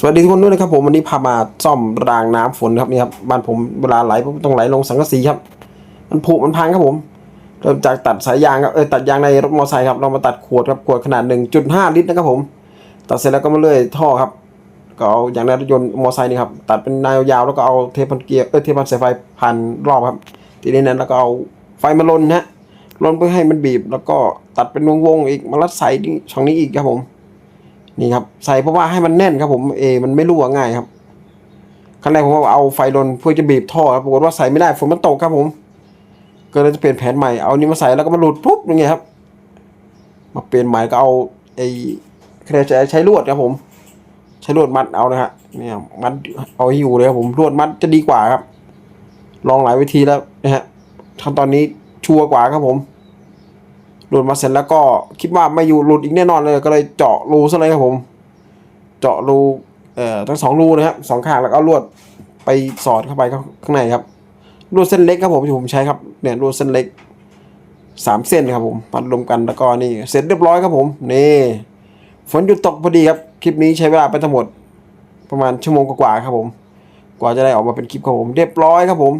สวัสดีทุกคนด้วยนะครับผมวันนี้พามาซ่อมรางน้ำฝนครับนี่ครับบ้านผมเวลาไหลปุ๊บต้องไหลลงสังกะสีครับ มันผุมันพังครับผม เริ่มจากตัดสายยางครับเออตัดยางในรถมอเตอร์ไซค์ครับเรามาตัดขวดครับขวดขนาด 1.5 ลิตรนะครับผม ตัดเสร็จแล้วก็มาเลื่อยท่อครับ ก็เอาอย่างในรถยนต์มอเตอร์ไซค์นี่ครับตัดเป็นแนวยาวแล้วก็เอาเทปพันเกียร์เออเทปพันสายไฟพันรอบครับทีนี้นั้นแล้วก็เอาไฟมาลนนะฮะลนเพื่อให้มันบีบ แล้วก็ตัดเป็นวงๆอีกมารัดใส่ช่องนี้อีกครับผม นี่ครับใส่เพราะว่าให้มันแน่นครับผมเอ มันไม่รั่วง่ายครับขั้นแรกผมเอาไฟลนเพื่อจะบีบท่อครับปรากฏว่าใส่ไม่ได้ฝนมันตกครับผม ก็เลยจะเปลี่ยนแผนใหม่เอานี้มาใส่แล้วก็มาหลุดปุ๊บอย่างเงี้ยครับ มาเปลี่ยนใหม่ก็เอาไอ้เครใช้ใช้ลวดครับผม ใช้ลวดมัดเอานะฮะเนี่ยมัดเอาให้อยู่เลยครับผมลวดมัดจะดีกว่าครับ ลองหลายวิธีแล้วนะฮะขั้นตอนนี้ชัวร์กว่าครับผม หลุดมาเสร็จแล้วก็คิดว่าไม่อยู่หลุดอีกแน่นอนเลยก็เลยเจาะรูซะเลยครับผม เจาะรูเอ่อทั้งสองรูนะครับสองข้างแล้วก็เอาลวดไปสอดเข้าไปข้างในครับลวดเส้นเล็กครับผมที่ผมใช้ครับเนี่ยลวดเส้นเล็กสามเส้นครับผมพันรวมกันแล้วก็นี่เสร็จเรียบร้อยครับผมนี่ฝนหยุดตกพอดีครับคลิปนี้ใช้เวลาไปทั้งหมดประมาณชั่วโมงกว่าๆครับผม กว่าจะได้ออกมาเป็นคลิปครับผมเรียบร้อยครับผม